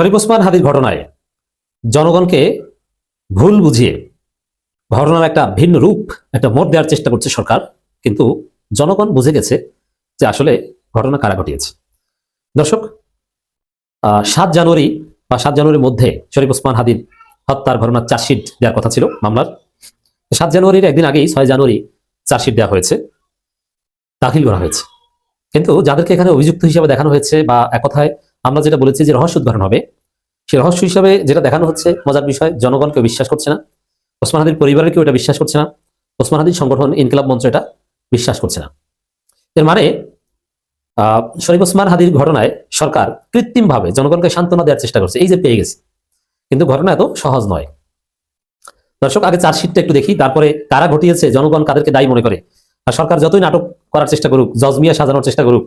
শরীফ ওসমান হাদির ঘটনায় জনগণকে ভুল বুঝিয়ে ঘটনার একটা ভিন্ন রূপ, একটা মোড় দেওয়ার চেষ্টা করছে সরকার, কিন্তু জনগণ বুঝে গেছে যে আসলে ঘটনা কারা ঘটিয়েছে। দর্শক সাত জানুয়ারি বা সাত জানুয়ারির মধ্যে শরীফ ওসমান হাদির হত্যার ঘটনার চার্জশিট দেওয়ার কথা ছিল মামলার। সাত জানুয়ারির একদিন আগেই ছয় জানুয়ারি চার্জশিট দেওয়া হয়েছে, দাখিল করা হয়েছে। কিন্তু যাদেরকে এখানে অভিযুক্ত হিসাবে দেখানো হয়েছে বা এক কথায় আমরা যেটা বলেছি যে রহস্য উদ্ঘাটন হবে। সেই রহস্য হিসাবে যেটা দেখানো হচ্ছে, মজার বিষয় জনগণকে বিশ্বাস করছে না। ওসমান হাদির পরিবারের কেউ এটা বিশ্বাস করছে না। ওসমান হাদির সংগঠন ইনকিলাব মঞ্চ এটা বিশ্বাস করছে না। এর মানে শরীফ ওসমান হাদির ঘটনায় সরকার কৃত্রিমভাবে জনগণকে সান্ত্বনা দেওয়ার চেষ্টা করছে। এই যে পেয়ে গেছে। কিন্তু ঘটনা এত সহজ নয়। দর্শক, আগে চার্জশিটটা একটু দেখি, তারপরে কারা ঘটিয়েছে, জনগণ কাদেরকে দায়ী মনে করে। আর সরকার যতই নাটক করার চেষ্টা করুক জজমিয়া সাজানোর চেষ্টা করুক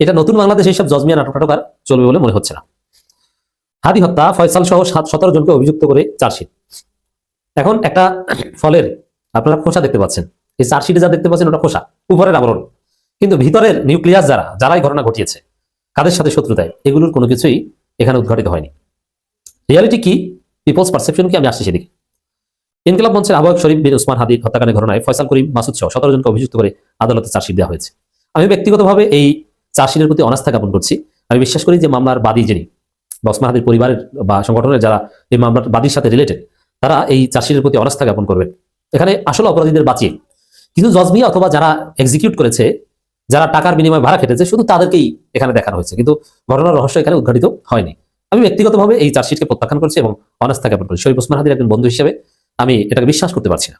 এটা নতুন বাংলাদেশে এইসব জজমিয়া নাটক টাটক আর চলবে বলে মনে হচ্ছে না। হাদি হত্যা, ফয়সাল সহ সাত সতেরো জনকে অভিযুক্ত করে চার্জশিট। এখন একটা ফলের আপনারা খোসা দেখতে পাচ্ছেন। এই চার্জশিটে যা দেখতে পাচ্ছেন ওটা খোসা, উপরের আবরণ। কিন্তু ভিতরের নিউক্লিয়াস যারা, যারাই ঘটনা ঘটিয়েছে, কাদের সাথে শত্রুতায়? এগুলোর কোনো কিছুই এখানে উদ্ঘাটিত হয়নি। রিয়ালিটি কি? পিপলস পারসেপশন কি? আমি আসছি সেদিকে। ইনকিলাব মঞ্চের আহ্বায়ক শরীফ বিন ওসমান হাদির হত্যাকাণ্ডের ঘটনায় ফয়সাল করিম, মাসুদ সহ সতেরো জনকে অভিযুক্ত করে আদালতে চার্জশিট দেওয়া হয়েছে। আমি ব্যক্তিগতভাবে এই চার্জশিটের প্রতি অনাস্থা জ্ঞাপন করছি। আমি বিশ্বাস করি যে মামলার বাদী যিনি বা ওসমান পরিবারের বা সংগঠনের যারা এই মামলার বাদীর সাথে রিলেটেড তারা এই চার্জশিটের প্রতি অনাস্থা জ্ঞাপন করবেন এখানে আসলে অপরাধীদের বাঁচিয়ে, কিন্তু জজমিয়া অথবা যারা এক্সিকিউট করেছে, যারা টাকার বিনিময়ে ভাড়া খেটেছে, শুধু তাদেরকেই এখানে দেখানো হয়েছে। কিন্তু ঘটনার রহস্য এখানে উদ্ঘাটিত হয়নি। আমি ব্যক্তিগতভাবে এই চার্জশিটকে প্রত্যাখ্যান করছি এবং অনাস্থা জ্ঞাপন করছি। শরীফ ওসমান হাদির একজন বন্ধু হিসেবে আমি এটাকে বিশ্বাস করতে পারছি না।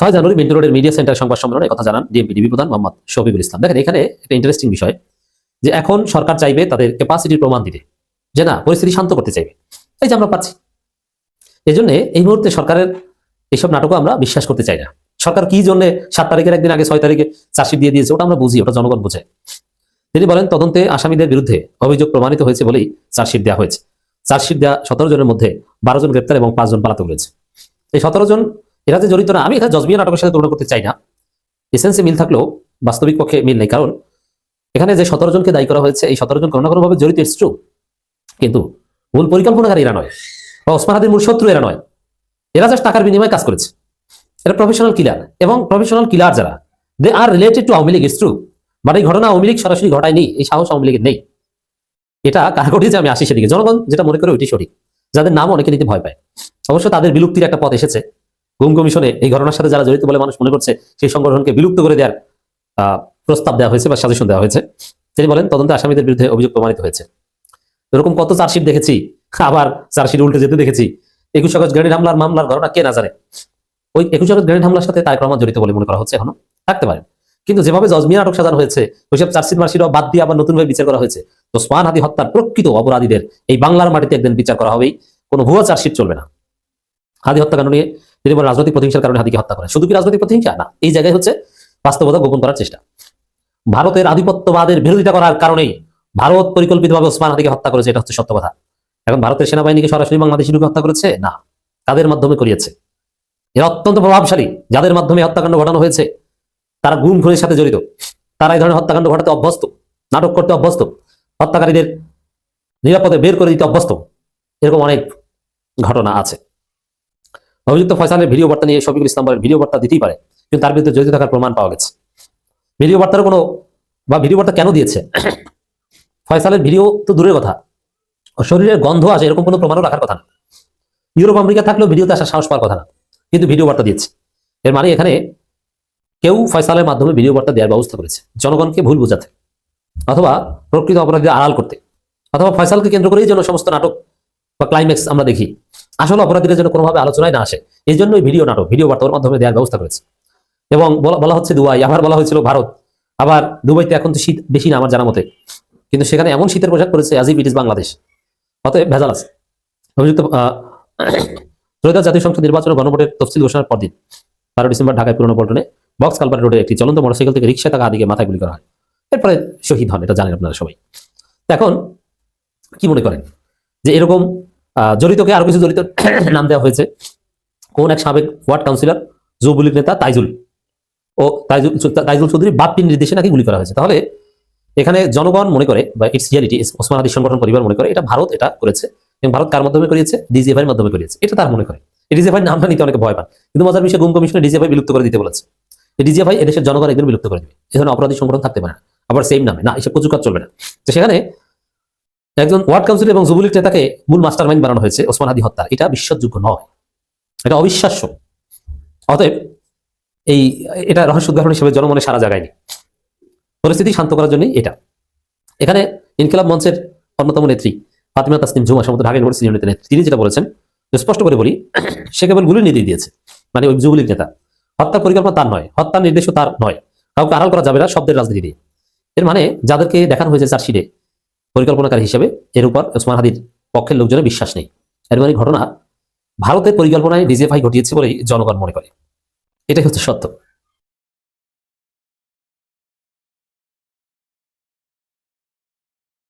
ছয় জানুয়ারি মিন্টু রোডের মিডিয়া সেন্টার সংবাদ সম্মেলনে কথা জানান ডিএমপি ডিবি প্রধান মোহাম্মদ শফিকুল ইসলাম। দেখেন, এখানে একটা ইন্টারেস্টিং বিষয় যে এখন সরকার চাইবে তাদের ক্যাপাসিটির প্রমাণ দিতে, যে না, পরিস্থিতি শান্ত করতে চাইবে। এই যে আমরা পাচ্ছি। এই জন্য এই মুহূর্তে সরকারের এইসব নাটকও আমরা বিশ্বাস করতে চাই না। সরকার কি জন্য সাত তারিখের একদিন আগে ছয় তারিখে চার্জশিট দিয়ে দিয়েছে, ওটা আমরা বুঝি, ওটা জনগণ বুঝে। তিনি বলেন, তদন্তে আসামিদের বিরুদ্ধে অভিযোগ প্রমাণিত হয়েছে বলেই চার্জশিট দেওয়া হয়েছে। চার্জশিট দেওয়া সতেরো জনের মধ্যে বারো জন গ্রেপ্তার এবং পাঁচজন পালাতে রয়েছে। এই সতেরো জন এরা যে জড়িত না। আমি এটা জজমিয়া নাটকের সাথে তুলনা করতে চাই না। এসেন্সে মিল থাকলেও বাস্তবিক পক্ষে মিল নেই। কারণ এখানে যে সতেরো জনকে দায়ী করা হয়েছে, এই সতেরো জন কোনো না কোনোভাবে জড়িত ইটস ট্রু কিন্তু মূল পরিকল্পনাকারী এরা নয়। বা ওসমান হাদির মূল শত্রু এরা নয়। এরা জাস্ট টাকার বিনিময়ে কাজ করেছে। এরা প্রফেশনাল কিলার এবং প্রফেশনাল কিলার যারা they are related to Awami League it's true but এই ঘটনা আওয়ামী লীগ সরাসরি ঘটায়নি, এই সাহস আওয়ামী লীগের নেই। এটা কারা ঘটিয়েছে আমি আসি সেদিকে। জনগণ যেটা মনে করে ওইটি সঠিক। যাদের নাম অনেকে নিতে ভয় পায়। অবশ্য তাদের বিলুপ্তির একটা পথ এসেছে। গুম কমিশনে এই ঘটনার সাথে যারা জড়িত বলে মানুষ মনে করছে, সেই সংগঠনকে বিলুপ্ত করে দেওয়ার প্রস্তাব দেওয়া হয়েছে বা সাজেশন দেওয়া হয়েছে। তিনি বলেন, তদন্তে আসামিদের বিরুদ্ধে অভিযোগ প্রমাণিত হয়েছে। এরকম কত চার্জশিট দেখেছি, আবার চার্জশিট উল্টে যেতে দেখেছি। একুশ আগস্ট গ্রেনেড হামলার মামলার ঘটনা কে না জানে। ওই একুশ আগস্ট গ্রেনেড হামলার সাথে তারেক রহমান জড়িত বলে মনে করা হচ্ছে এখনও। থাকতে পারে। কিন্তু যেভাবে জজমিয়া আটক সাজানো হয়েছে, ওইসব চার্জশিট মার্কশিটও বাদ দিয়ে আবার নতুনভাবে বিচার করা হয়েছে। তো ওসমান হাদি হত্যার প্রকৃত অপরাধীদের এই বাংলার মাটিতে একদিন বিচার করা হবেই। কোনো ভুয়া চার্জশিট চলবে না। হাদি হত্যাকাণ্ড নিয়ে তিনি বলেন রাজনৈতিক প্রতিহিংসার কারণে হাদিকে হত্যা করে, শুধু কি রাজনৈতিক প্রতিহিংসা? না, এই জায়গায় হচ্ছে বাস্তবতা গোপন করার চেষ্টা। ভারতের আধিপত্যবাদের বিরোধিতা করার কারণেই ভারত পরিকল্পিতভাবে ওসমান হাদিকে হত্যা করেছে, এটা হচ্ছে সত্য কথা। এখন ভারতের সেনাবাহিনীকে সরাসরি বাংলাদেশি ঢুকে হত্যা করেছে? না, কাদের মাধ্যমে করিয়েছে? এরা অত্যন্ত প্রভাবশালী, যাদের মাধ্যমে হত্যাকাণ্ড ঘটানো হয়েছে। তারা গুম খুনের সাথে জড়িত। তারা এই ধরনের হত্যাকাণ্ড ঘটাতে অভ্যস্ত, নাটক করতে অভ্যস্ত, হত্যাকারীদের নিরাপদে বের করে দিতে অভ্যস্ত। এরকম অনেক ঘটনা আছে। অভিযুক্ত ফয়সালের ভিডিও বার্তা নিয়ে শফিকুল ইসলাম ভিডিও বার্তা দিতেই পারে, কিন্তু তার বিরুদ্ধে জড়িত থাকার প্রমাণ পাওয়া গেছে। ভিডিও বার্তার কোনো, বা ভিডিও বার্তা কেন দিয়েছে? ফয়সালের ভিডিও তো দূরের কথা। শরীরের গন্ধ আসে, এরকম কোনো প্রমাণও রাখার কথা না। ইউরোপ, আমেরিকা থাকলেও ভিডিওতে আসার সাহস পাওয়ার কথা না, কিন্তু ভিডিও বার্তা দিয়েছে। এর মানে এখানে কেউ ফয়সালের মাধ্যমে ভিডিও বার্তা দেওয়ার ব্যবস্থা করেছে। জনগণকে ভুল বোঝাতে, অথবা প্রকৃত অপরাধীদের আড়াল করতে, অথবা ফয়সালকে কেন্দ্র করেই যেন সমস্ত নাটক বা ক্লাইম্যাক্স আমরা দেখি। আসলে অপরাধীরা যেন কোনোভাবে আলোচনায় না আসে। এই জন্যই ভিডিও নাটক, ভিডিও বার্তার মাধ্যমে দেওয়ার ব্যবস্থা করেছে। এবং বলা হচ্ছে দুবাই, আবার বলা হয়েছিল ভারত। আবার দুবাইতে এখন তো শীত বেশি না আমার জানা মতে। কিন্তু সেখানে এমন শীতের পোশাক করেছে ইট ইস বাংলাদেশ। অতএব ভেজাল আছে। অভিযুক্ত ত্রয়োদশ জাতীয় সংসদ নির্বাচন ও গণভোটের তফসিল ঘোষণার পরদিন বারো ডিসেম্বর ঢাকায় পুরনো পল্টনে বক্স কালপার রোডে একটি চলন্ত মোটরসাইকেল থেকে রিক্সা থাকা আদিকে মাথায় গুলি করা হয়। এরপরে শহীদ হন, এটা জানেন আপনারা সবাই। এখন কি মনে করেন? যে এরকম জড়িতকে আরও কিছু জড়িত নাম দেওয়া হয়েছে। কোন এক সাবেক ওয়ার্ড কাউন্সিলর, যুবলীগ নেতা তাইজুল। ও তাইজুল তাইজুল চৌধুরী বাপ্পির নির্দেশে নাকি গুলি করা হয়েছে। তাহলে এখানে জনগণ মনে করে, বা ইটস রিয়ালিটি ওসমান হাদির সংগঠন পরিবার মনে করে, এটা ভারত এটা করেছে। এবং ভারত কার মাধ্যমে করিয়েছে? ডিজিএফআই এর মাধ্যমে করিয়েছে। এটা তার মনে করে। ডিজিএফআই নামটা নিতে অনেকে ভয় পান। কিন্তু মজার বিষয় গুম কমিশনে ডিজিএফআই বিলুপ্ত করে দিতে বলেছে। ডিজিএফআই এদেশের জনগণ একদিন বিলুপ্ত করে দেবে। ধরনের অপরাধী সংগঠন থাকতে পারে না। আবার সেম নামে। না, এসব প্রচুর কাজ চলবে না। তো সেখানে একজন ওয়ার্ড কাউন্সিল এবং যুবলীগ নেতাকে মূল মাস্টার মাইন্ড বানানো হয়েছে ওসমান হাদি হত্যা এটা বিশ্বাসযোগ্য নয়। এটা অবিশ্বাস্য। অতএব এই, এটা রহস্য উদ্ঘাটন হিসেবে জনমনে সারা জায়গায় নেই পরিস্থিতি শান্ত করার জন্যই এটা। এখানে ইনকিলাব মঞ্চের অন্যতম নেত্রী ফাতিমা তাসনিম জুমা সমস্ত ঢাকা ইউনিভার্সিটি নেত্রী। তিনি যেটা বলেছেন স্পষ্ট করে বলি, সে কেবল গুলি নির্দেশ দিয়েছে। মানে ওই যুবলীগ নেতা। হত্যা পরিকল্পনা তার নয়। হত্যার নির্দেশও তার নয়। কাউকে আড়াল করা যাবে না শব্দের রাজনীতি দিয়ে এর মানে যাদেরকে দেখানো হয়েছে চার্জশিটে পরিকল্পনাকারী হিসেবে এর উপর ওসমান হাদির পক্ষের লোকজনের বিশ্বাস নেই। এর মানে ঘটনা ভারতের পরিকল্পনায় ডিজিএফআই ঘটিয়েছে বলেই জনগণ মনে করে। এটাই হচ্ছে সত্য।